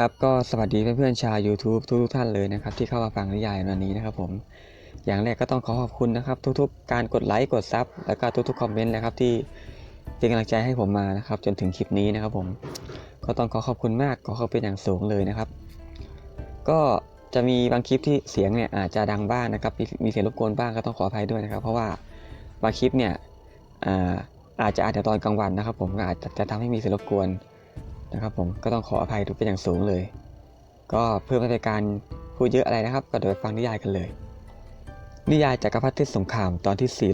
ครับก็สวัสดีเพื่อนๆชาว YouTube ทุกๆท่านเลยนะครับที่เข้ามาฟังนิยายวันนี้นะครับผมอย่างแรกก็ต้องขอขอบคุณนะครับ ทุกๆ การกดไลค์กดซับแล้วก็ทุกๆคอมเมนต์นะครับที่เป็นกำลังใจให้ผมมานะครับ จนถึงคลิปนี้นะครับผมก็ต้องขอขอบคุณมากขอขอบเป็นอย่างสูงเลยนะครับ ก็จะมีบางคลิปที่เสียงเนี่ยอาจจะดังบ้างนะครับ มีเสียงรบกวนบ้างก็ต้องขออภัยด้วยนะครับ เพราะว่าบางคลิปเนี่ยอาอาจจะอาจจะตอนกลางวันนะครับ ผมก็อาจจะจะทำให้มีเสียงรบกวน นะครับผมก็ต้องขออภัยทุกเป็นอย่างสูงเลย ก็เพื่อไม่เป็นการพูดเยอะอะไรนะครับ ก็เดี๋ยวไปฟังนิยายกันเลย นิยายจักรพรรดิสงครามตอนที่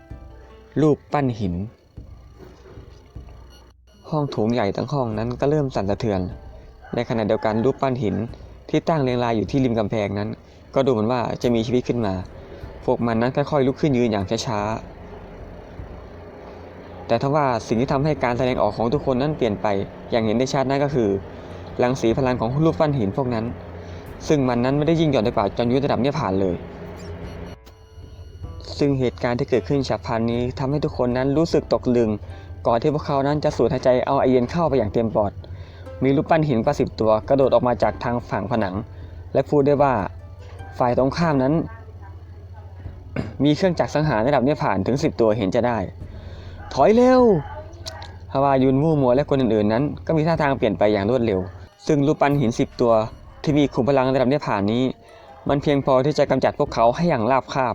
449 รูปปั้นหิน ห้องโถงใหญ่ทั้งห้องนั้นก็เริ่มสั่นสะเทือน ในขณะเดียวกันรูปปั้นหินที่ตั้งเรียงรายอยู่ที่ริมกำแพงนั้น ก็ดูเหมือนว่าจะมีชีวิตขึ้นมา พวกมันนั้นค่อยๆลุกขึ้นยืนอย่างช้าๆ แต่ทว่าสิ่งที่ทำให้การแสดงออกของทุกคนนั้นเปลี่ยนไป อย่างเห็นได้ชัดนั่นก็คือรังสีพลังของรูปปั้นหินพวกนั้น ซึ่งมันนั้นไม่ได้ยิ่งหย่อนไปกว่าจอมยุทธระดับเนี่ยผ่านเลย ซึ่งเหตุการณ์ที่เกิดขึ้นฉับพลันนี้ทำให้ทุกคนนั้นรู้สึกตกลึง ก่อนที่พวกเขานั้นจะสูดหายใจเอาไอเย็นเข้าไปอย่างเต็มปอด มีรูปปั้นหินกว่าสิบตัวกระโดดออกมาจากทางฝั่งผนัง และพูดได้ว่าฝ่ายตรงข้ามนั้น มีเครื่องจักรสังหารระดับเนี่ยผ่านถึง 10 ตัวเห็นจะได้ ถอยเร็วฮาวายุนมู่มัวและคนอื่นๆนั้น ก็มีท่าทางเปลี่ยนไปอย่างรวดเร็ว ซึ่งรูปปั้นหิน10 ตัว ที่มีขุมพลังระดับเนผ่านนี้ มันเพียงพอที่จะกำจัดพวกเขาให้อย่างราบคาบ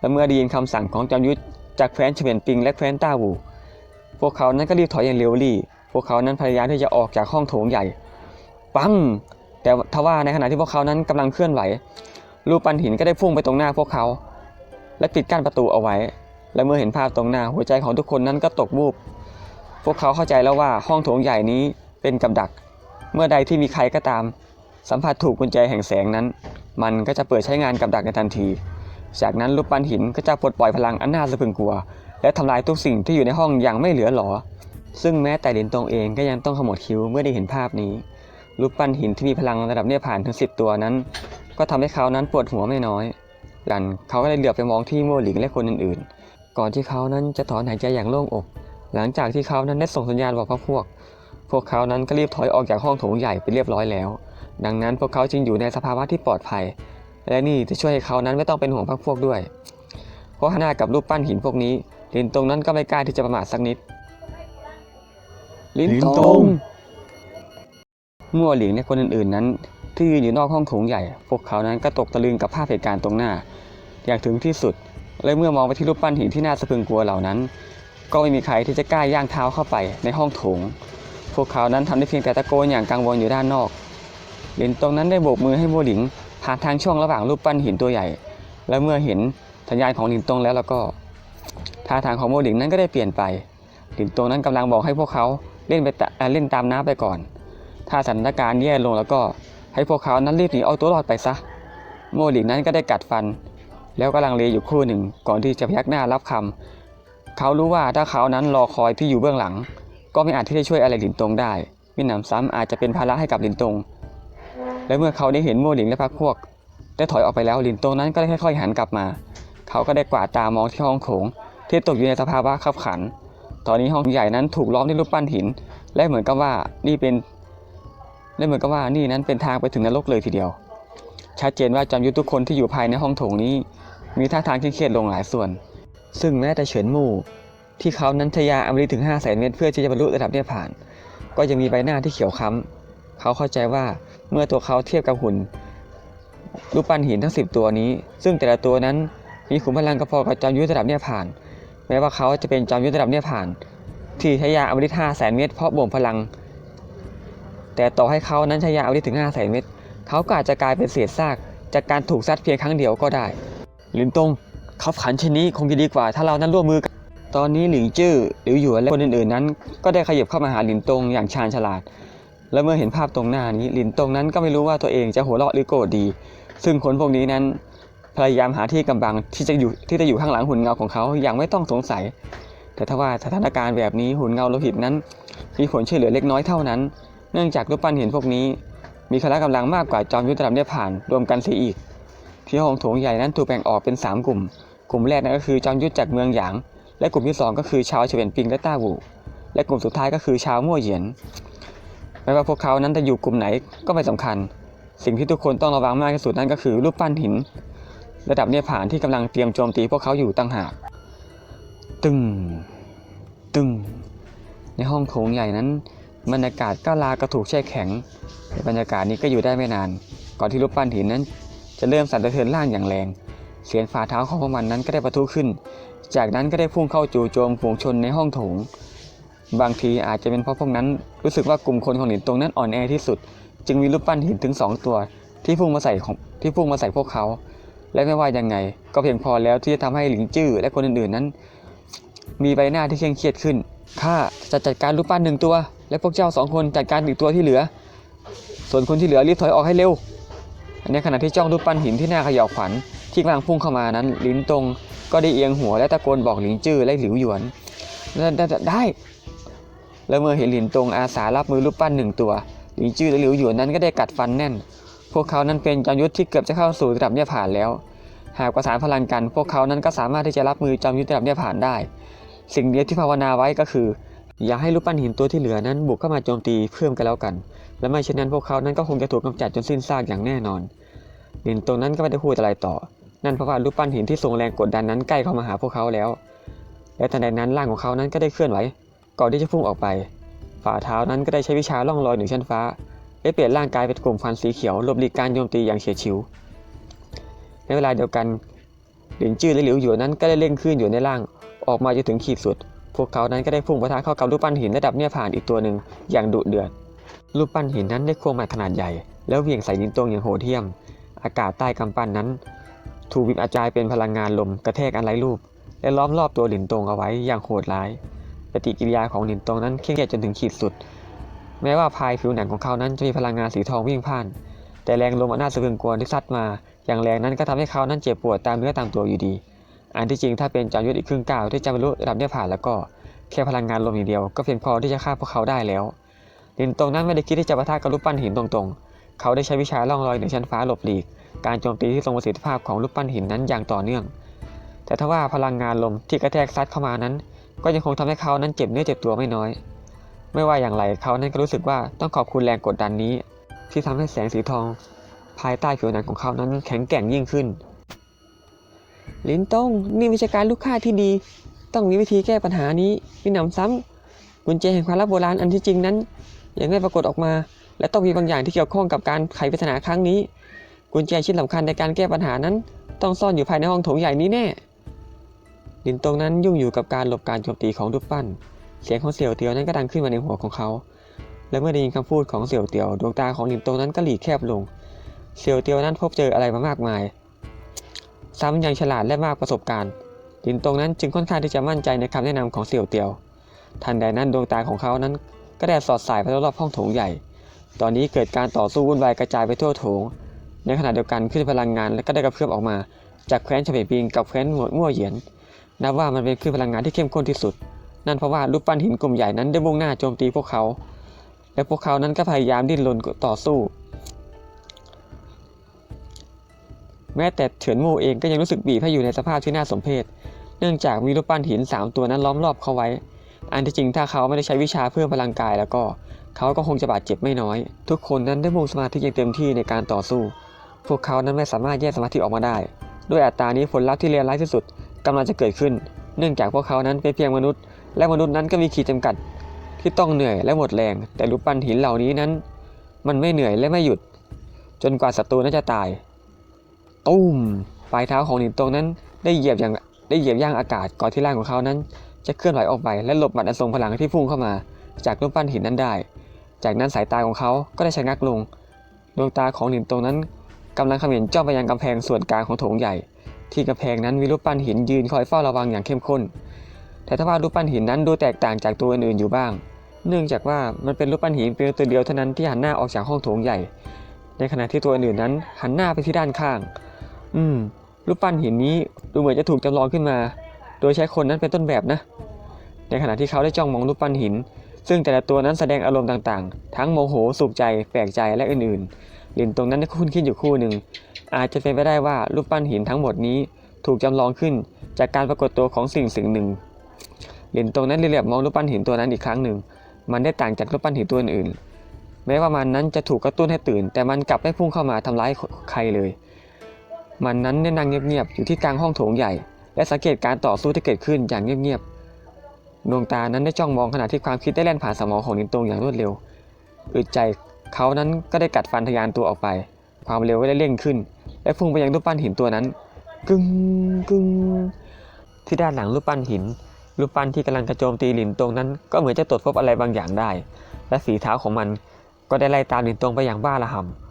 และเมื่อได้ยินคำสั่งของจอมยุทธจากแคว้นเฉวียนปิงและแคว้นต้าวูพวกเขานั้นก็รีบถอยอย่างเร็วรี่ พวกเขานั้นพยายามที่จะออกจากห้องโถงใหญ่ ปัง แต่ทว่าในขณะที่พวกเขานั้นกำลังเคลื่อนไหว รูปปั้นหินก็ได้พุ่งไปตรงหน้าพวกเขา และปิดกั้นประตูเอาไว้ และเมื่อเห็นภาพตรงหน้าหัวใจของทุกคนนั้นก็ตกบูบพวกเขาเข้าใจแล้วว่าห้องโถงใหญ่นี้เป็นกับดัก เมื่อใดที่มีใครก็ตาม สัมผัสถูกกุญแจแห่งแสงนั้น มันก็จะเปิดใช้งานกับดักในทันที จากนั้นรูปปั้นหินก็จะปลดปล่อยพลังอันน่าสะพรึงกลัว และทำลายทุกสิ่งที่อยู่ในห้องอย่างไม่เหลือหลอ ซึ่งแม้แต่ลินตงเองก็ยังต้องขมวดคิ้วเมื่อได้เห็นภาพนี้รูปปั้นหินที่มีพลังระดับเนี่ยผ่านถึง10ตัวนั้น ก็ทำให้เขานั้นปวดหัวไม่น้อยดันเขาก็เลยเหลือบไปมองที่โมหลิงและคนอื่นๆ ก่อนที่เขานั้นจะถอนหายใจอย่างโล่งอก หลังจากที่เขานั้นได้ส่งสัญญาณบอกพรรคพวก พวกเขานั้นก็รีบถอยออกจากห้องโถงใหญ่ไปเรียบร้อยแล้ว ดังนั้นพวกเขาจึงอยู่ในสภาวะที่ปลอดภัย และนี่จะช่วยให้เขานั้นไม่ต้องเป็นห่วงพรรคพวกด้วย เพราะขนากับรูปปั้นหินพวกนี้ ลินตงนั้นก็ไม่กล้าที่จะประมาทสักนิด ลินตงงมั่วหลิงและคนอื่นๆนั้นที่ยืนอยู่นอกห้องโถงใหญ่ พวกเขานั้นก็ตกตะลึงกับภาพเหตุการณ์ตรงหน้า อย่างถึงที่สุด และเมื่อมองไปที่รูปปั้นหินที่น่าสะพรึงกลัวเหล่านั้น ก็ไม่มีใครที่จะกล้าย่างเท้าเข้าไปในห้องโถง พวกเขานั้นทำได้เพียงแต่ตะโกนอย่างกังวลอยู่ด้านนอกลินตงนั้นได้โบกมือให้โมหลิงผ่านทางช่องระหว่างรูปปั้นหินตัวใหญ่ และเมื่อเห็นสัญญาณของลินตงแล้วแล้วก็ท่าทางของโมหลิงนั้นก็ได้เปลี่ยนไปลินตงนั้นกำลังบอกให้พวกเขาเล่นไปเเล่นตามน้ำไปก่อน ถ้าสถานการณ์แย่ลงแล้วก็ให้พวกเขานั้นรีบหนีเอาตัวรอดไปซะ โมหลิงนั้นก็ได้กัดฟัน แล้วก็ลังเลอยู่ครู่หนึ่งก่อนที่จะพยักหน้ารับคำเขารู้ว่าถ้าเขานั้นรอคอยที่อยู่เบื้องหลัง ก็ไม่อาจที่จะช่วยอะไรหลินตงได้มิหนำซ้ำอาจจะเป็นภาระให้กับหลินตง และเมื่อเขาได้เห็นโมหลิงและพรรคพวก ได้ถอยออกไปแล้วหลินตงนั้นก็ได้ค่อยๆหันกลับมา เขาก็ได้กวาดตามองที่ห้องโถงที่ตกอยู่ในสภาวะขับขัน ตอนนี้ห้องใหญ่นั้นถูกล้อมด้วยรูปปั้นหิน และเหมือนกับว่านี่เป็นและเหมือนกับว่านี่นั้นเป็นทางไปถึงนรกเลยทีเดียว ชัดเจนว่าจอมยุทธทุกคนที่อยู่ภายในห้องโถงนี้ มีท่าทางที่เครียดลงหลายส่วน ซึ่งแม้แต่เฉินมู่ ที่เขานั้นทยาอมฤตถึง5 0 0แสนเมตรเพื่อที่จะบรรลุระดับเนี่ยผ่าน ก็ยังมีใบหน้าที่เขียวค้ำเขาเข้าใจว่าเมื่อตัวเขาเทียบกับหุ่นรูปปั้นหินทั้ง 10 ตัวนี้ ซึ่งแต่ละตัวนั้นมีขุมพลังกระพอกับจอมยุทธระดับเนี่ยผ่าน แม้ว่าเขาจะเป็นจอมยุทธระดับเนี่ยผ่าน ที่ใช้ยาอมฤต5แสนเมตรเพราะบ่มพลัง แต่ต่อให้เขานั้นใช้ยาอมฤตถึง5แสนเมตร เขาก็อาจจะกลายเป็นเศษซาก จากการถูกซัดเพียงครั้งเดียวก็ได้ หลินตงเขับขันชนี้คงจะดีกว่า ถ้าเรานั้นร่วมมือกัน ตอนนี้หลิงจื้อหลิวหยวนและคนอื่นๆนั้น ก็ได้ขยับเข้ามาหาหลินตงอย่างชาญฉลาด และเมื่อเห็นภาพตรงหน้านี้หลินตงนั้นก็ไม่รู้ว่าตัวเองจะหัวเราะหรือโกรธดี ซึ่งคนพวกนี้นั้นพยายามหาที่กำบังที่จะอยู่ที่จะอยู่ข้างหลังหุ่นเงาของเขาอย่างไม่ต้องสงสัย แต่ถ้าว่าสถานการณ์แบบนี้หุ่นเงาโลหิตนั้น มีผลช่วยเหลือเล็กน้อยเท่านั้น เนื่องจากรูปปั้นเหินพวกนี้ มีพละกำลังมากกว่าจอมยุทธระดับเนี่ยผ่านรวมกันเสียอีก ที่ห้องโถงใหญ่นั้นถูกแบ่งออกเป็น 3 กลุ่ม กลุ่มแรกนั่นก็คือจอมยุทธจากเมืองหยาง และกลุ่มที่ 2 ก็คือชาวเฉวียนปิงและต้าหูและกลุ่มสุดท้ายก็คือชาวมั่วเหยียนไม่ว่าพวกเขานั้นจะอยู่กลุ่มไหนก็ไม่สำคัญ สิ่งที่ทุกคนต้องระวังมากที่สุดนั่นก็คือรูปปั้นหิน ระดับเนี่ยผ่านที่กำลังเตรียมโจมตีพวกเขาอยู่ตั้งหากตึงตึงในห้องโถงใหญ่นั้น บรรยากาศก็ลากระถูกแช่แข็ง บรรยากาศนี้ก็อยู่ได้ไม่นาน ก่อนที่รูปปั้นหินนั้น จะเริ่มสั่นสะเทือนล่างอย่างแรง เสียงฝ่าเท้าของพวกมันนั้นก็ได้ประทุขึ้น จากนั้นก็ได้พุ่งเข้าจู่โจมฝูงชนในห้องโถง บางทีอาจจะเป็นเพราะพวกนั้นรู้สึกว่ากลุ่มคนของหลินตรงนั้นอ่อนแอที่สุด จึงมีรูปปั้นหินถึงสองตัว ที่พุ่งมาใส่ของที่พุ่งมาใส่พวกเขา และไม่ว่ายังไง ก็เพียงพอแล้วที่จะทำให้หลิงจื้อและคนอื่นๆนั้น มีใบหน้าที่เคร่งเครียดขึ้นข้าจะจัดการรูปปั้นหนึ่งตัว และพวกเจ้าสองคนจัดการอีกตัวที่เหลือ ส่วนคนที่เหลือรีบถอยออกให้เร็ว ในขณะที่จ้องรูปปั้นหินที่หน้าเขย่าขวัญที่กำลังพุ่งเข้ามานั้นหลินตรงก็ได้เอียงหัวและตะโกนบอกหลิงจื้อและหลิวหยวนได้ไดได้แล้วเมื่อเห็นหลินตรงอาสารับมือรูปปั้นหนึ่งตัวหลิงจื้อและหลิวหยวนนั้นก็ได้กัดฟันแน่น พวกเขานั้นเป็นจอมยุทธที่เกือบจะเข้าสู่ระดับเนี่ยผ่านแล้ว หากประสานพลังกัน พวกเขานั้นก็สามารถที่จะรับมือจอมยุทธระดับเนี่ยผ่านได้ สิ่งเดียวที่ภาวนาไว้ก็คือ อย่าให้รูปปั้นหินตัวที่เหลือนั้นบุกเข้ามาโจมตีเพิ่มกันแล้วกัน และไม่เช่นนั้นพวกเขานั้นก็คงจะถูกกำจัดจนสิ้นซากอย่างแน่นอนหินตรงนั้นก็ไม่ได้พูดอะไรต่อ นั่นเพราะว่ารูปปั้นหินที่ทรงแรงกดดันนั้นใกล้เข้ามาหาพวกเขาแล้ว และทันใดนั้นร่างของเขานั้นก็ได้เคลื่อนไหวก่อนที่จะพุ่งออกไป ฝ่าเท้านั้นก็ได้ใช้วิชาล่องลอยเหนือชั้นฟ้าได้เปลี่ยนร่างกายเป็นกลุ่มฟันสีเขียวหลบหลีกการโจมตีอย่างเฉียดฉิว ในเวลาเดียวกันหลินจื้อและหลิวหยวนนั้นก็ได้เร่งขึ้นอยู่ในร่างออกมาจนถึงขีดสุด พวกเขานั้นก็ได้พุ่งปะทะเข้ากับรูปปั้นหินระดับเนี่ยผ่านอีกตัวหนึ่งอย่างดุเดือด รูปปั้นหินนั้นได้ควงมาขนาดใหญ่ แล้วเหวี่ยงใส่ลินตรงอย่างโหดเหี้ยม อากาศใต้กำปั้นนั้น ถูกวิบอาจายเป็นพลังงานลมกระแทกอันไร้รูป และล้อมรอบตัวหลินตรงเอาไว้อย่างโหดร้าย ปฏิกิริยาของหลินตรงนั้นเคร่งเครียดจนถึงขีดสุด แม้ว่าภายผิวหนังของเขานั้นจะมีพลังงานสีทองวิ่งผ่าน แต่แรงลมอันน่าสะพรึงกลัวที่ซัดมา อย่างแรงนั้นก็ทำให้เขานั้นเจ็บปวดตามเนื้อตามตัวอยู่ดี อันที่จริงถ้าเป็นจอมยุทธอีกครึ่งก้าวที่จะบรรลุระดับเนี่ยผ่านแล้วก็แค่พลังงานลมอย่างเดียวก็เพียงพอที่จะฆ่าพวกเขาได้แล้วหลินตรงนั้นไม่ได้คิดที่จะปะทะกับรูปปั้นหินตรงๆ เขาได้ใช้วิชาล่องลอยเหนือชั้นฟ้าหลบหลีก การโจมตีที่ทรงประสิทธิภาพของรูปปั้นหินนั้นอย่างต่อเนื่อง แต่ถ้าว่าพลังงานลมที่กระแทกซัดเข้ามานั้น ก็ยังคงทำให้เขานั้นเจ็บเนื้อเจ็บตัวไม่น้อย ไม่ว่าอย่างไรเขานั้นก็รู้สึกว่าต้องขอบคุณแรงกดดันนี้ ที่ทำให้แสงสีทอง ภายใต้ผิวหนังของเขานั้นแข็งแกร่งยิ่งขึ้น ลินตงนี่วิชาการลูกค้าที่ดี ต้องมีวิธีแก้ปัญหานี้มีหนำซ้ำกุญแจแห่งความลับโบราณอันที่จริงนั้นยังไม่ปรากฏออกมา และต้องมีบางอย่างที่เกี่ยวข้องกับการไขปริศนาครั้งนี้ กุญแจชิ้นสำคัญในการแก้ปัญหานั้น ต้องซ่อนอยู่ภายในห้องโถงใหญ่นี้แน่ลินตงนั้นยุ่งอยู่กับการหลบการโจมตีของรูปปั้น เสียงของเสี่ยวเตียวนั้นก็ดังขึ้นมาในหัวของเขา และเมื่อได้ยินคำพูดของเสี่ยวเตียวดวงตาของลินตงนั้นก็หลีกแคบลง เสี่ยวเตียวนั้นพบเจออะไรมามากมาย ซ้ำยังฉลาดและมากประสบการณ์ลินตรงนั้นจึงค่อนข้างที่จะมั่นใจในคำแนะนำของเสี่ยวเตียว ทันใดนั้นดวงตาของเขานั้นก็ได้สอดสายไปรอบๆห้องโถงใหญ่ ตอนนี้เกิดการต่อสู้วุ่นวายกระจายไปทั่วโถง ในขณะเดียวกันขึ้นพลังงานและก็ได้กระเพื่อมออกมา จากแคว้นเฉวปิงกับแคว้นหมวดมั่วเหยียน นับว่ามันเป็นคลื่นพลังงานที่เข้มข้นที่สุด นั่นเพราะว่ารูปปั้นหินกลุ่มใหญ่นั้นได้มุ่งหน้าโจมตีพวกเขา และพวกเขานั้นก็พยายามดิ้นรนต่อสู้ แม้แต่เฉินมูเองก็ยังรู้สึกบีบให้อยู่ในสภาพที่น่าสมเพชเนื่องจากมีรูปปั้นหิน 3 ตัวนั้นล้อมรอบเขาไว้ อันที่จริงถ้าเขาไม่ได้ใช้วิชาเพิ่มพลังกายแล้วก็ เขาก็คงจะบาดเจ็บไม่น้อย ทุกคนนั้นได้มุ่งสมาธิอย่างเต็มที่ในการต่อสู้ พวกเขานั้นไม่สามารถแยกสมาธิออกมาได้ ด้วยอัตรานี้ผลลัพธ์ที่เลวร้ายที่สุดกำลังจะเกิดขึ้น เนื่องจากพวกเขานั้นเป็นเพียงมนุษย์ และมนุษย์นั้นก็มีขีดจำกัด ที่ต้องเหนื่อยและหมดแรง แต่รูปปั้นหินเหล่านี้นั้น มันไม่เหนื่อยและไม่หยุด จนกว่าศัตรูนั้นจะตาย ตุ้มปลายเท้าของหลินตงนั้นได้เหยียบอย่างได้เหยียบย่างอากาศก่อนที่ร่างของเขานั้น จะเคลื่อนไหวออกไปและหลบหมัดอันทรงพลังที่พุ่งเข้ามา จากรูปปั้นหินนั้นได้ จากนั้นสายตาของเขาก็ได้ชะงักลง ดวงตาของหลินตงนั้นกำลังเขม็นจ้องไปยังกำแพงส่วนกลางของโถงใหญ่ ที่กำแพงนั้นมีรูปปั้นหินยืนคอยเฝ้าระวังอย่างเข้มข้น แต่ถ้าว่ารูปปั้นหินนั้นดูแตกต่างจากตัวอื่นๆอยู่บ้าง เนื่องจากว่ามันเป็นรูปปั้นหินเพียงตัวเดียวเท่านั้นที่หันหน้าออกจากห้องโถงใหญ่ ในขณะที่ตัวอื่นๆนั้นหันหน้าไปที่ด้านข้าง อืมรูปปั้นหินนี้ดูเหมือนจะถูกจำลองขึ้นมา โดยใช้คนนั้นเป็นต้นแบบนะ ในขณะที่เขาได้จ้องมองรูปปั้นหิน ซึ่งแต่ละตัวนั้นแสดงอารมณ์ต่างๆ ทั้งโมโหสุขใจแปลกใจและอื่นๆลินตรงนั้นได้คุ้นคิดอยู่คู่หนึ่ง อาจจะเป็นไปได้ว่ารูปปั้นหินทั้งหมดนี้ถูกจำลองขึ้นจากการปรากฏตัวของสิ่งสิ่งหนึ่งลินตรงนั้นเรียบมองรูปปั้นหินตัวนั้นอีกครั้งหนึ่ง มันได้ต่างจากรูปปั้นหินตัวอื่นแม้ว่ามันนั้นจะถูกกระตุ้นให้ตื่น แต่มันกลับไม่พุ่งเข้ามาทำร้ายใครเลย มันนั้นได้นั่งเงียบๆอยู่ที่กลางห้องโถงใหญ่ และสังเกตการต่อสู้ที่เกิดขึ้นอย่างเงียบๆดวงตานั้นได้จ้องมองขณะที่ความคิดได้แล่นผ่านสมองของลินตงอย่างรวดเร็วอึดใจเขานั้นก็ได้กัดฟันทะยานตัวออกไป ความเร็วก็ได้เร่งขึ้น และพุ่งไปยังรูปปั้นหินตัวนั้น กึ้งกึ้งที่ด้านหลังรูปปั้นหิน รูปปั้นที่กำลังกระโจมตีหลินตงนั้น ก็เหมือนจะตรวจพบอะไรบางอย่างได้ และฝีเท้าของมันก็ได้ไล่ตามหลินตงไปอย่างบ้าระห่ำ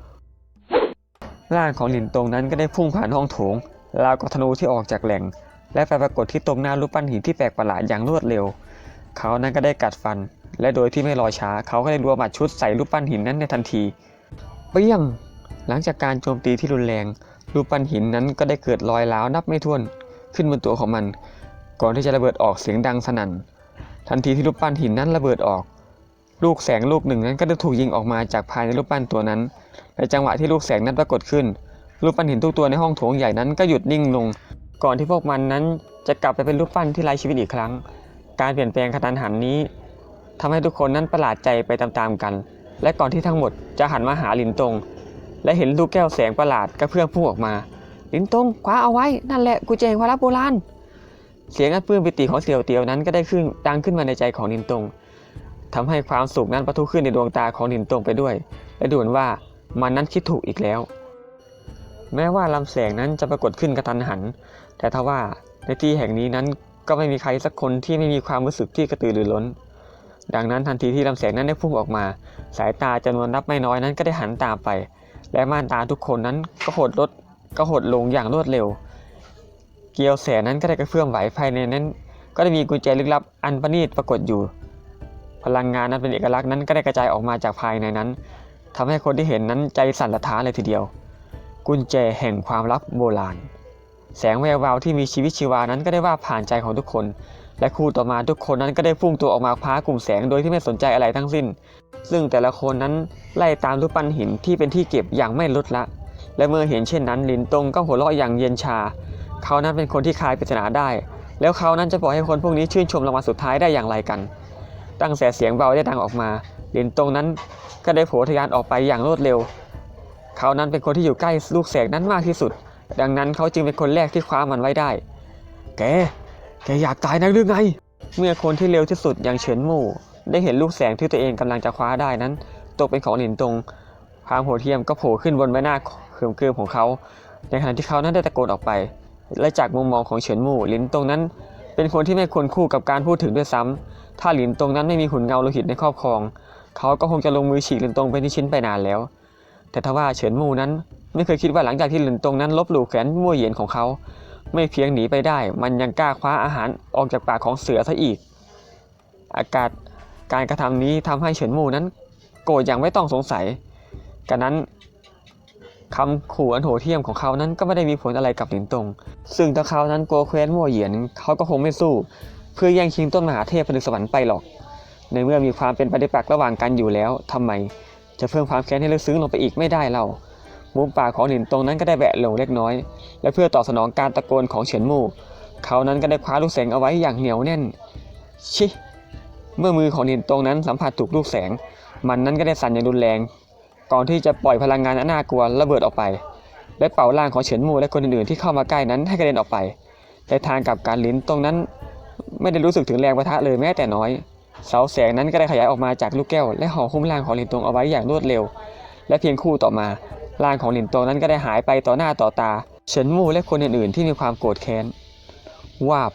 ร่างของหลินตรงนั้นก็ได้พุ่งผ่านห้องโถงราวกับธนูที่ออกจากแหล่ง และไปปรากฏที่ตรงหน้ารูปปั้นหินที่แปลกประหลาดอย่างรวดเร็ว เขานั้นก็ได้กัดฟัน และโดยที่ไม่รอช้า เขาก็ได้รัวหมัดชุดใส่รูปปั้นหินนั้นในทันทีเปี้ยง หลังจากการโจมตีที่รุนแรง รูปปั้นหินนั้นก็ได้เกิดรอยร้าวนับไม่ถ้วน ขึ้นบนตัวของมัน ก่อนที่จะระเบิดออกเสียงดังสนั่น ทันทีที่รูปปั้นหินนั้นระเบิดออก ลูกแสงลูกหนึ่งนั้นก็ได้ถูกยิงออกมาจากภายในรูปปั้นตัวนั้น ในจังหวะที่ลูกแสงนั้นปรากฏขึ้น รูปปั้นหินทุกตัวในห้องโถงใหญ่นั้นก็หยุดนิ่งลง ก่อนที่พวกมันนั้นจะกลับไปเป็นรูปปั้นที่ไร้ชีวิตอีกครั้ง การเปลี่ยนแปลงกระทันหันนี้ทำให้ทุกคนนั้นประหลาดใจไปตามๆกัน และก่อนที่ทั้งหมดจะหันมาหาลินตง และเห็นลูกแก้วแสงประหลาดกระเพื่อมพุ่งออกมา ลินตงคว้าเอาไว้นั่นแหละกุญแจงความลับโบราณเสียงอันปลื้มปิติของเสี่ยวเตียวนั้นก็ได้ขึ้นดังขึ้นมาในใจของลินตง ทำให้ความสุขนั้นประทุขึ้นในดวงตาของลินตงไปด้วย และดูเหมือนว่ามันนั้นคิดถูกอีกแล้ว แม้ว่าลำแสงนั้นจะปรากฏขึ้นกระทันหัน แต่ทว่าในที่แห่งนี้นั้นก็ไม่มีใครสักคนที่ไม่มีความรู้สึกที่กระตือรือร้น ดังนั้นทันทีที่ลำแสงนั้นได้พุ่งออกมา สายตาจำนวนนับไม่น้อยนั้นก็ได้หันตามไป และม่านตาทุกคนนั้นก็หดลดก็หดลงอย่างรวดเร็ว เกลียวแสนั้นก็ได้กระเพื่อมไหวภายในนั้น ก็ได้มีกุญแจลึกลับอันประณีตปรากฏอยู่ พลังงานนั้นเป็นเอกลักษณ์นั้นก็ได้กระจายออกมาจากภายในนั้นทำให้คนที่เห็นนั้นใจสั่นระท้านเลยทีเดียว กุญแจแห่งความลับโบราณ แสงแวววาวที่มีชีวิตชีวานั้นก็ได้ว่าผ่านใจของทุกคน และคู่ต่อมาทุกคนนั้นก็ได้พุ่งตัวออกมาคว้ากลุ่มแสงโดยที่ไม่สนใจอะไรทั้งสิ้น ซึ่งแต่ละคนนั้นไล่ตามรูปปั้นหินที่เป็นที่เก็บอย่างไม่ลดละ และเมื่อเห็นเช่นนั้นลินตงก็หัวเราะอย่างเย็นชา เขานั้นเป็นคนที่คลายปริศนาได้ แล้วเขานั้นจะปล่อยให้คนพวกนี้ชื่นชมรางวัลสุดท้ายได้อย่างไรกัน ตั้งแต่เสียงเบาได้ดังออกมาลินตงนั้นก็ได้โผล่ทะยานออกไปอย่างรวดเร็ว เขานั้นเป็นคนที่อยู่ใกล้ลูกแสงนั้นมากที่สุด ดังนั้นเขาจึงเป็นคนแรกที่คว้ามันไว้ได้ แก แกอยากตายนักหรือไง เมื่อคนที่เร็วที่สุดอย่างเฉินหมู่ ได้เห็นลูกแสงที่ตัวเองกำลังจะคว้าได้นั้น ตกเป็นของหลินตงความโหดเหี้ยมก็โผล่ขึ้นบนใบหน้าเขิมเกริมของเขา ในขณะที่เขานั้นได้ตะโกนออกไป และจากมุมมองของเฉินหมู่หลินตงนั้น เป็นคนที่ไม่ควรคู่กับการพูดถึงด้วยซ้ำถ้าหลินตงนั้นไม่มีหุ่นเงาโลหิตในครอบครอง เขาก็คงจะลงมือฉีกหลินตงเป็นที่ชิ้นไปนานแล้ว แต่ทว่าเฉินมู่นั้น ไม่เคยคิดว่าหลังจากที่หลินตงนั้นลบหลู่แขนมั่วเหยียนของเขา ไม่เพียงหนีไปได้ มันยังกล้าคว้าอาหารออกจากปากของเสือซะอีก อากาศการกระทำนี้ทำให้เฉินมู่นั้น โกรธอย่างไม่ต้องสงสัยกันนั้น คำขู่อันโหดเหี้ยมของเขานั้นก็ไม่ได้มีผลอะไรกับหลินตง ซึ่งถ้าเขานั้นกลัวแคว้นมั่วเหยียนเขาก็คงไม่สู้ เพื่อแย่งชิงต้นมหาเทพผนึกสวรรค์ไปหรอก ในเมื่อมีความเป็นปฏิปักษ์ระหว่างกันอยู่แล้วทำไม จะเพิ่มความแค้นให้ลึกซึ้งลงไปอีกไม่ได้เล่ามุมปากของหลินตงนั้นก็ได้แบะลงเล็กน้อย และเพื่อตอบสนองการตะโกนของเฉินมู่เขานั้นก็ได้คว้าลูกแสงเอาไว้อย่างเหนียวแน่น ชิ เมื่อมือของหลินตงนั้นสัมผัสถูกลูกแสง มันนั้นก็ได้สั่นอย่างรุนแรง ก่อนที่จะปล่อยพลังงานอันน่ากลัวระเบิดออกไป และเป่าร่างของเฉินมู่และคนอื่นๆที่เข้ามาใกล้นั้นให้กระเด็นออกไปในทางกับการลิ้นตรงนั้น ไม่ได้รู้สึกถึงแรงประทะเลยแม้แต่น้อย เสาแสงนั้นก็ได้ขยายออกมาจากลูกแก้ว และห่อหุ้มร่างของหลินตงเอาไว้อย่างรวดเร็ว และเพียงคู่ต่อมาร่างของหลินตงนั้นก็ได้หายไปต่อหน้าต่อตา เฉินมู่และคนอื่นๆ ที่มีความโกรธแค้นวาบ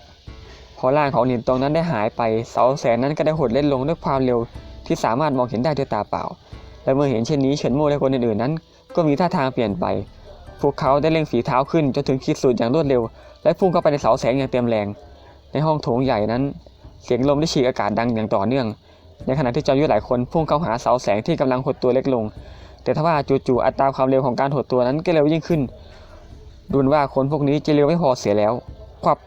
พอร่างของหลินตงนั้นได้หายไป เสาแสงนั้นก็ได้หดเล่นลงด้วยความเร็วที่สามารถมองเห็นได้ด้วยตาเปล่า และเมื่อเห็นเช่นนี้เฉินโม่และคนอื่นๆนั้น ก็มีท่าทางเปลี่ยนไป พวกเขาได้เร่งฝีเท้าขึ้นจนถึงขีดสุดอย่างรวดเร็ว และพุ่งเข้าไปในเสาแสงอย่างเต็มแรง ในห้องโถงใหญ่นั้น เสียงลมได้ฉีกอากาศดังอย่างต่อเนื่อง ในขณะที่จอมยุทธหลายคนพุ่งเข้าหาเสาแสงที่กำลังหดตัวเล็กลง แต่ทว่าจู่ๆอัตราความเร็วของการหดตัวนั้นก็เร็วยิ่งขึ้น ดูนว่าคนพวกนี้จะเร็วไม่พอเสียแล้ว ควับ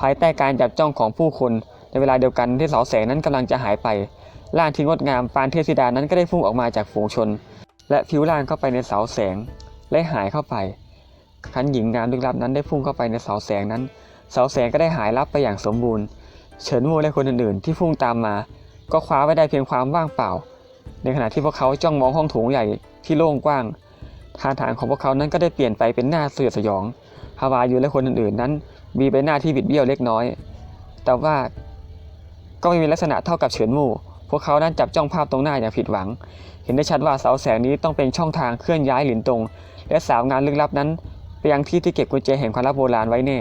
ภายใต้การจับจ้องของผู้คน ในเวลาเดียวกันที่เสาแสงนั้นกำลังจะหายไป ร่างที่งดงามปานเทพธิดานั้นก็ได้พุ่งออกมาจากฝูงชน และผิวร่างเข้าไปในเสาแสงและหายเข้าไปขันหญิงงามลึกลับนั้นได้พุ่งเข้าไปในเสาแสงนั้น เสาแสงก็ได้หายลับไปอย่างสมบูรณ์เฉินมูและคนอื่นๆ ที่พุ่งตามมา ก็คว้าไว้ได้เพียงความว่างเปล่า ในขณะที่พวกเขาจ้องมองห้องโถงใหญ่ที่โล่งกว้างท่าทางของพวกเขานั้นก็ได้เปลี่ยนไปเป็นหน้าสยดสยองฮาวายุนและคนอื่นๆนั้น มีใบหน้าที่บิดเบี้ยวเล็กน้อย แต่ว่าก็ไม่มีลักษณะเท่ากับเฉินมู่ พวกเขานั้นจับจ้องภาพตรงหน้าอย่างผิดหวัง เห็นได้ชัดว่าเสาแสงนี้ต้องเป็นช่องทางเคลื่อนย้ายหลินตรง และสาวงานลึกลับนั้น ไปยังที่ที่เก็บกุญแจแห่งความลับโบราณไว้แน่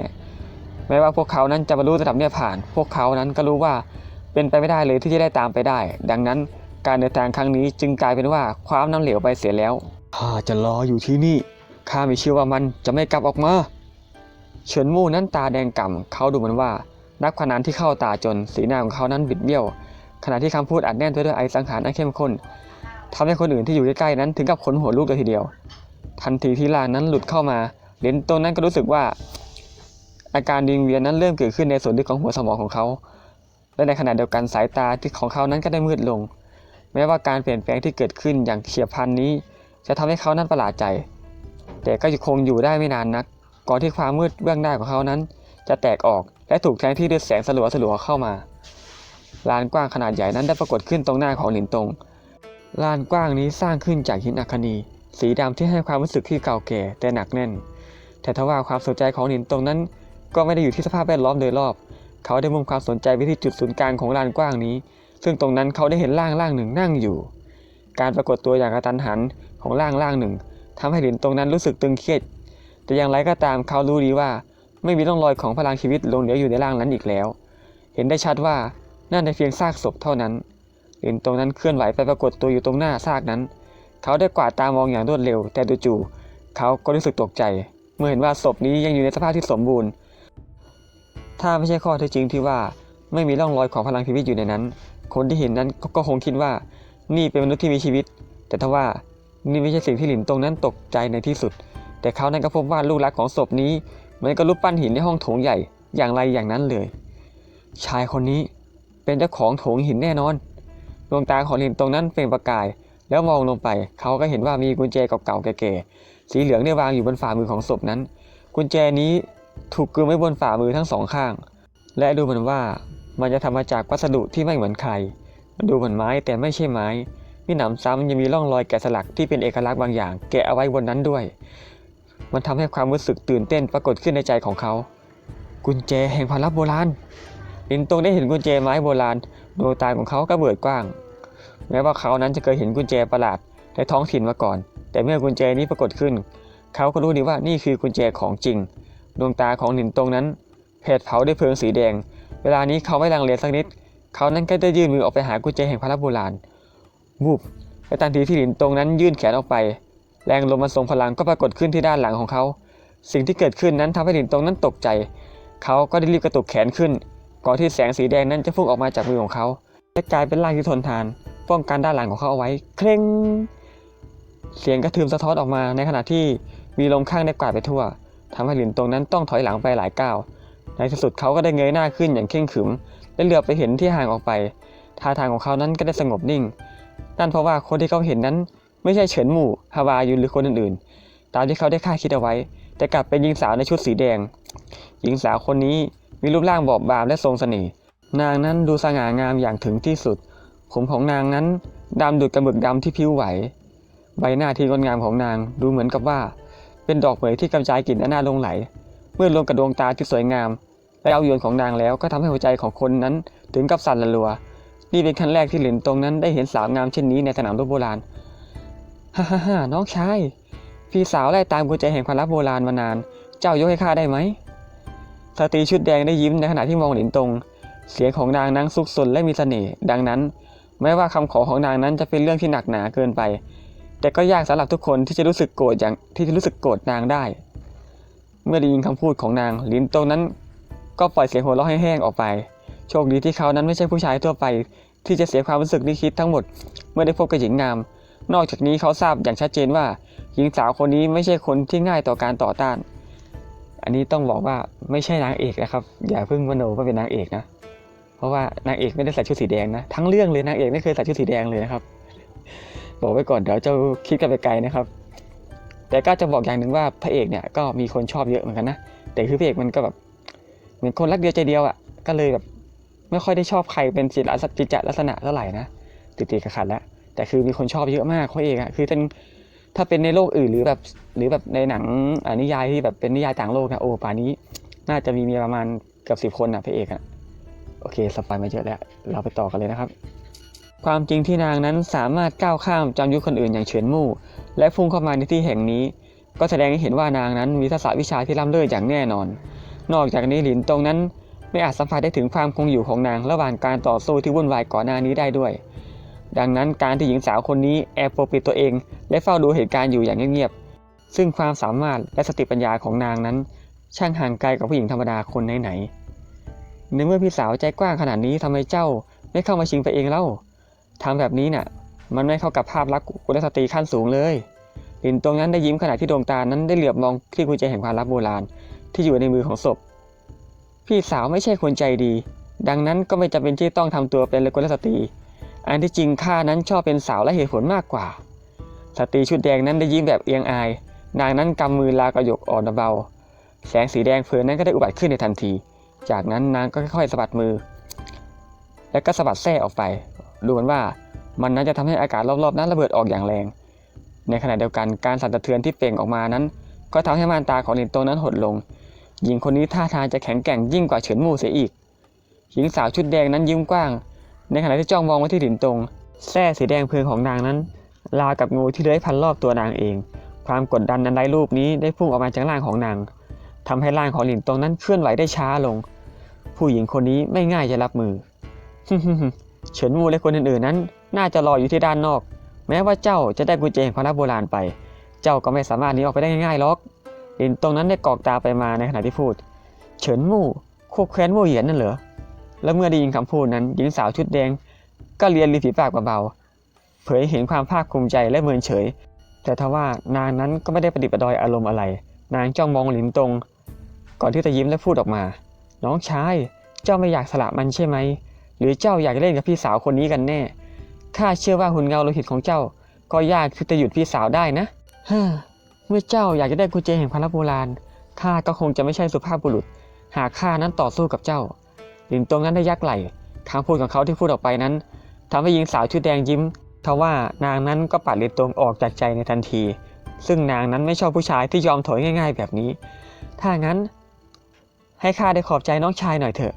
แม้ว่าพวกเขานั้นจะบรรลุระดับเนี่ยผ่าน พวกเขานั้นก็รู้ว่าเป็นไปไม่ได้เลยที่จะได้ตามไปได้ ดังนั้นการเดินทางครั้งนี้จึงกลายเป็นว่าความน้ำเหลวไปเสียแล้วข้าจะรออยู่ที่นี่ข้าไม่เชื่อว่ามันจะไม่กลับออกมาเฉินมู่นั้นตาแดงก่ำเขาดูเหมือนว่า นักพนันที่เข้าตาจนสีหน้าของเขานั้นบิดเบี้ยว ขณะที่คำพูดอัดแน่นไปด้วยไอสังหารอันเข้มข้นทำให้คนอื่นที่อยู่ใกล้ๆนั้นถึงกับขนหัวลุกเลยทีเดียว ทันทีที่ลานั้นหลุดเข้ามาเหรียญตรงนั้นก็รู้สึกว่า อาการดิงเวียนนั้นเริ่มเกิดขึ้นในส่วนลึกของหัวสมองของเขา และในขณะเดียวกันสายตาที่ของเขานั้นก็ได้มืดลง แม้ว่าการเปลี่ยนแปลงที่เกิดขึ้นอย่างเฉียบพลันนี้ จะทำให้เขานั้นประหลาดใจ แต่ก็ยังคงอยู่ได้ไม่นานนัก ก่อนที่ความมืดเบื้องหน้าของเขานั้น จะแตกออกและถูกแทนที่ด้วยแสงสลัวสลัวๆเข้ามา ลานกว้างขนาดใหญ่นั้นได้ปรากฏขึ้นตรงหน้าของหลินตง ลานกว้างนี้สร้างขึ้นจากหินอัคนี สีดำที่ให้ความรู้สึกที่เก่าแก่แต่หนักแน่น แต่ทว่าความสนใจของหลินตงนั้น ก็ไม่ได้อยู่ที่สภาพแวดล้อมโดยรอบ เขาได้มุ่งความสนใจไปที่จุดศูนย์กลางของลานกว้างนี้ ซึ่งตรงนั้นเขาได้เห็นร่างร่างหนึ่งนั่งอยู่ การปรากฏตัวอย่างกระตันหันของร่างร่างหนึ่งทำให้หลินตงนั้นรู้สึกตึงเครียด แต่อย่างไรก็ตามเขารู้ดีว่า ไม่มีร่องรอยของพลังชีวิตลงเหลืออยู่ในร่างนั้นอีกแล้ว เห็นได้ชัดว่า นั่นเป็นเพียงซากศพเท่านั้นหลินตรงนั้นเคลื่อนไหวไปปรากฏตัวอยู่ตรงหน้าซากนั้น เขาได้กวาดตามองอย่างรวดเร็ว แต่จู่ๆเขาก็รู้สึกตกใจ เมื่อเห็นว่าศพนี้ยังอยู่ในสภาพที่สมบูรณ์ ถ้าไม่ใช่ข้อเท็จจริงที่ว่าไม่มีร่องรอยของพลังชีวิตอยู่ในนั้น คนที่เห็นนั้นก็คงคิดว่า นี่เป็นมนุษย์ที่มีชีวิต แต่ถ้าว่านี่ไม่ใช่สิ่งที่หลินตรงนั้นตกใจในที่สุด แต่เขานั้นก็พบว่าลูกรักของศพนี้มือนกับรูปปั้นหินในห้องโถงใหญ่อย่างไรอย่างนั้นเลย ชายคนนี้ เป็นเจ้าของโถงหินแน่นอน ดวงตาของลินตรงนั้นเปล่งประกาย แล้วมองลงไป เขาก็เห็นว่ามีกุญแจเก่าๆแก่ๆสีเหลืองเนี่ยวางอยู่บนฝ่ามือของศพนั้น กุญแจนี้ถูกกลืนไว้บนฝ่ามือทั้งสองข้าง และดูเหมือนว่ามันจะทำมาจากวัสดุที่ไม่เหมือนใครมันดูเหมือนไม้แต่ไม่ใช่ไม้มีหนำซ้ำยังมีร่องรอยแกะสลักที่เป็นเอกลักษณ์บางอย่าง แกะเอาไว้บนนั้นด้วย มันทำให้ความรู้สึกตื่นเต้นปรากฏขึ้นในใจของเขา กุญแจแห่งพลับโบราณ ลินตงได้เห็นกุญแจไม้โบราณดวงตาของเขาก็เบิดกว้าง แม้ว่าเขานั้นจะเคยเห็นกุญแจประหลาดในท้องถิ่นมาก่อน แต่เมื่อกุญแจนี้ปรากฏขึ้น เขาก็รู้ดีว่านี่คือกุญแจของจริง ดวงตาของหลินตงนั้นเพดเผาด้วยเพลิงสีแดง เวลานี้เขาไม่ลังเลสักนิด เขานั้นก็ได้ยื่นมือออกไปหากุญแจแห่งพลับโบราณวูบและทันทีที่หลินตงนั้นยื่นแขนออกไป แรงลมมันทรงพลังก็ปรากฏขึ้นที่ด้านหลังของเขา สิ่งที่เกิดขึ้นนั้นทำให้หลินตงนั้นตกใจ เขาก็ได้รีบกระตุกแขนขึ้น ก่อนที่แสงสีแดงนั้นจะพุ่งออกมาจากมือของเขาและกลายเป็นร่างที่ทนทาน ป้องกันด้านหลังของเขาเอาไว้ เคร่ง เสียงกระทืมสะท้อนออกมาในขณะที่มีลมข้างได้กวาดไปทั่วทำให้หลินตรงนั้นต้องถอยหลังไปหลายก้าวในที่สุดเขาก็ได้เงยหน้าขึ้นอย่างเข่งขึม และเหลือบไปเห็นที่ห่างออกไปท่าทางของเขานั้นก็ได้สงบนิ่ง นั่นเพราะว่าคนที่เขาเห็นนั้น ไม่ใช่เฉินหมู่ฮาวายุนหรือคนอื่นๆ ตามที่เขาได้คาดคิดเอาไว้ แต่กลับเป็นหญิงสาวในชุดสีแดง หญิงสาวคนนี้ มีรูปร่างบอบบางและทรงเสน่ห์นางนั้นดูสง่างามอย่างถึงที่สุด ผมของนางนั้นดำดุดกระหมึกดำที่ผิวไหว ใบหน้าที่งดงามของนางดูเหมือนกับว่า เป็นดอกเหมยที่กระจายกลิ่นอันน่าหลงไหล เมื่อรวมกับดวงตาที่สวยงาม และเอายือนของนางแล้วก็ทำให้หัวใจของคนนั้นถึงกับสั่นระลัว นี่เป็นครั้งแรกที่หลินตรงนั้นได้เห็นสาวงามเช่นนี้ในสนามรบโบราณฮ่าฮ่าฮ่าน้องชายพี่สาวไล่ตามกุญแจแห่งความลับโบราณมานาน เจ้ายกให้ข้าได้ไหม สตรีชุดแดงได้ยิ้มในขณะที่มองหลินตรงเสียงของนางนั้นซุกซนและมีเสน่ห์ดังนั้น แม้ว่าคำขอของนางนั้นจะเป็นเรื่องที่หนักหนาเกินไป แต่ก็ยากสำหรับทุกคนที่จะรู้สึกโกรธอย่างที่จะรู้สึกโกรธนางได้ เมื่อได้ยินคำพูดของนางหลินตรงนั้น ก็ปล่อยเสียงหัวเราะให้แห้งออกไป โชคดีที่เขานั้นไม่ใช่ผู้ชายทั่วไป ที่จะเสียความรู้สึกที่คิดทั้งหมด เมื่อได้พบกับหญิงงาม นอกจากนี้เขาทราบอย่างชัดเจนว่า หญิงสาวคนนี้ไม่ใช่คนที่ง่ายต่อการต่อต้าน อันนี้ต้องบอกว่าไม่ใช่นางเอกนะครับ อย่าเพิ่งมโนว่าเป็นนางเอกนะ เพราะว่านางเอกไม่ได้ใส่ชุดสีแดงนะ ทั้งเรื่องเลยนางเอกไม่เคยใส่ชุดสีแดงเลยนะครับ บอกไว้ก่อนเดี๋ยวจะคิดกันไปไกลนะครับ แต่ก็จะบอกอย่างหนึ่งว่าพระเอกเนี่ยก็มีคนชอบเยอะเหมือนกันนะ แต่คือพระเอกมันก็แบบเหมือนคนรักเดียวใจเดียวอะ่ะ ก็เลยแบบไม่ค่อยได้ชอบใครเป็นจิตลักษจิจลักษณะเท่าไหร่นะติดติดขัดแล้วแต่คือมีคนชอบเยอะมากพระเอกอะคือเป็น ถ้าเป็นในโลกอื่นหรือแบบหรือแบบในหนังอนิยายที่แบบเป็นนิยายต่างโลกนะโอ้ป่านนี้ น่าจะมีมีประมาณเกือบสิบคนนะพระเอกอะโอเคสปายมาเยอะแล้ว เราไปต่อกันเลยนะครับ ความจริงที่นางนั้นสามารถก้าวข้ามจอมยุทธคนอื่นอย่างเฉินมู่ และพุ่งเข้ามาในที่แห่งนี้ ก็แสดงให้เห็นว่านางนั้นมีทักษะวิชาที่ล้ำเลิศอย่างแน่นอน นอกจากนี้หลินตรงนั้นไม่อาจสัมผัสได้ถึงความคงอยู่ของนางระหว่างการต่อสู้ที่วุ่นวายก่อนหน้านี้ได้ด้วย ดังนั้นการที่หญิงสาวคนนี้แอบปกปิดตัวเอง และเฝ้าดูเหตุการณ์อยู่อย่างเงียบๆซึ่งความสามารถและสติปัญญาของนางนั้น ช่างห่างไกลกับผู้หญิงธรรมดาคนไหนๆในเมื่อพี่สาวใจกว้างขนาดนี้ทำไมเจ้าไม่เข้ามาชิงไปเองเล่าทำแบบนี้น่ะ มันไม่เข้ากับภาพลักษณ์กุลสตรีขั้นสูงเลยหลินตรงนั้นได้ยิ้มขณะที่ดวงตานั้นได้เหลือบมองที่กุญแจแห่งความลับโบราณ ที่อยู่ในมือของศพ พี่สาวไม่ใช่คนใจดี ดังนั้นก็ไม่จำเป็นที่ต้องทำตัวเป็นกุลสตรี อันที่จริงข้านั้นชอบเป็นสาวและเหตุผลมากกว่า สตรีชุดแดงนั้นได้ยิ้มแบบเอียงอาย นางนั้นกำมือลากระยกอ่อนเบา แสงสีแดงเพลินนั้นก็ได้อุบัติขึ้นในทันที จากนั้นนางก็ค่อยๆสะบัดมือ แล้วก็สะบัดแส้ออกไป ดูเหมือนว่ามันนั้นจะทำให้อากาศรอบๆนั้นระเบิดออกอย่างแรง ในขณะเดียวกันการสั่นสะเทือนที่เปล่งออกมานั้น ก็ทำให้ม่านตาของหลินโตนั้นหดลง หญิงคนนี้ท่าทางจะแข็งแกร่งยิ่งกว่าเฉินมู่เสียอีก หญิงสาวชุดแดงนั้นยิ้มกว้าง ในขณะที่จ้องมองไปที่หลินตงแส้สีแดงเพลิงของนางนั้นรากับงูที่เลื้อยพันรอบตัวนางเอง ความกดดันอันไร้รูปนี้ได้พุ่งออกมาจากร่างของนางทำให้ร่างของหลินตงนั้นเคลื่อนไหวได้ช้าลง ผู้หญิงคนนี้ไม่ง่ายจะรับมือเฉินมูและคนอื่นๆนั้น น่าจะรออยู่ที่ด้านนอก แม้ว่าเจ้าจะได้กุญแจแห่งพระโบราณไป เจ้าก็ไม่สามารถหนีออกไปได้ง่ายๆหรอกหลินตรงนั้นได้กอกตาไปมาในขณะที่พูด เฉินมู่ควบแค้นมู่เหยียนนั่นเหรอ และเมื่อได้ยินคำพูดนั้น หญิงสาวชุดแดง ก็เลียนริมฝีปากเบาๆเผยเห็นความภาคภูมิใจและเมินเฉย แต่ทว่านางนั้นก็ไม่ได้ประดิษฐ์ประดอยอารมณ์อะไร นางจ้องมองหลินตรง ก่อนที่จะยิ้มและพูดออกมา น้องชายเจ้าไม่อยากสละมันใช่ไหม หรือเจ้าอยากเล่นกับพี่สาวคนนี้กันแน่ข้าเชื่อว่าหุ่นเงาโลหิตของเจ้า ก็ยากที่จะหยุดพี่สาวได้นะเฮ้อเมื่อเจ้าอยากจะได้กุญแจแห่งพลังโบราณข้าก็คงจะไม่ใช่สุภาพบุรุษ หากข้านั้นต่อสู้กับเจ้า หลินตรงนั้นได้ยักไหล่คำพูดของเขาที่พูดออกไปนั้นทำให้หญิงสาวชุดแดงยิ้มทว่านางนั้นก็ปัดหลินตรงออกจากใจในทันที ซึ่งนางนั้นไม่ชอบผู้ชายที่ยอมถอยง่าย ๆ แบบนี้ ถ้างั้น ให้ข้าได้ขอบใจน้องชายหน่อยเถอะ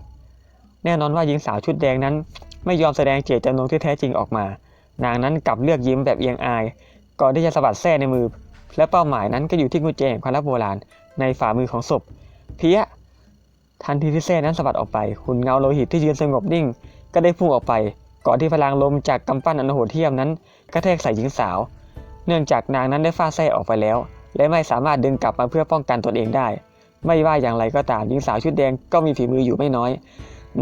แน่นอนว่าหญิงสาวชุดแดงนั้น ไม่ยอมแสดงเจตจำนงที่แท้จริงออกมา นางนั้นกลับเลือกยิ้มแบบเอียงอาย ก่อนที่จะสะบัดแส้ในมือและเป้าหมายนั้นก็อยู่ที่กุญแจแห่งความลับโบราณในฝ่ามือของศพ เพีย ทันทีที่แส้นั้นสะบัดออกไปหุ่นเงาโลหิตที่ยืนสงบนิ่ง ก็ได้พุ่งออกไป ก่อนที่พลังลมจากกำปั้นอันโหดเหี้ยมนั้นกระแทกใส่หญิงสาว เนื่องจากนางนั้นได้ฟาดแส้ออกไปแล้ว และไม่สามารถดึงกลับมาเพื่อป้องกันตนเองได้ ไม่ว่าอย่างไรก็ตามหญิงสาวชุดแดงก็มีฝีมืออยู่ไม่น้อย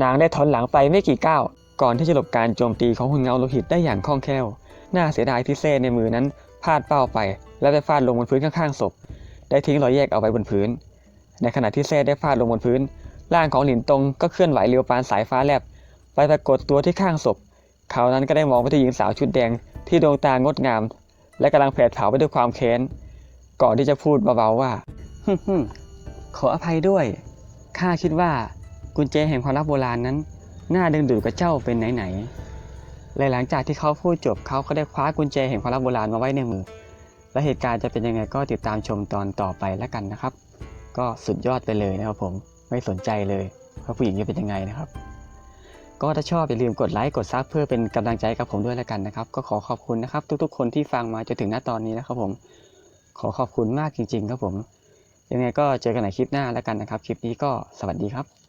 นางได้ถอนหลังไปไม่กี่ก้าวก่อนที่จะหลบการโจมตีของหุ่นเงาโลหิตได้อย่างคล่องแคล่ว น่าเสียดายที่เส้ในมือนั้นพลาดเป้าไป และไปฟาดลงบนพื้นข้างๆศพ ได้ทิ้งรอยแยกเอาไว้บนพื้น ในขณะที่เส้ได้ฟาดลงบนพื้น ร่างของหลินตงก็เคลื่อนไหวเร็วปานสายฟ้าแลบไปปรากฏตัวที่ข้างศพ เขานั้นก็ได้มองไปที่หญิงสาวชุดแดงที่ดวงตางดงาม และกำลังแผดเผาไปด้วยความแค้น ก่อนที่จะพูดเบาๆว่าฮึ่มๆขออภัยด้วย ข้าคิดว่ากุญแจแห่งความลับโบราณนั้น น่าดึงดูดกับเจ้าเป็นไหนๆและหลังจากที่เขาพูดจบเขาก็ได้คว้ากุญแจแห่งความลับโบราณมาไว้ในมือ และเหตุการณ์จะเป็นยังไงก็ติดตามชมตอนต่อไปแล้วกันนะครับ ก็สุดยอดไปเลยนะครับผม ไม่สนใจเลยว่าผู้หญิงจะเป็นยังไงนะครับ ก็ถ้าชอบอย่าลืมกดไลค์กดซับเพื่อเป็นกำลังใจกับผมด้วยแล้วกันนะครับ ก็ขอขอบคุณนะครับ ทุกๆ คนที่ฟังมาจนถึงณตอนนี้นะครับผมขอขอบคุณมากจริง ๆ ครับผม ยังไงก็เจอกันในคลิปหน้าแล้วกันนะครับ คลิปนี้ก็สวัสดีครับ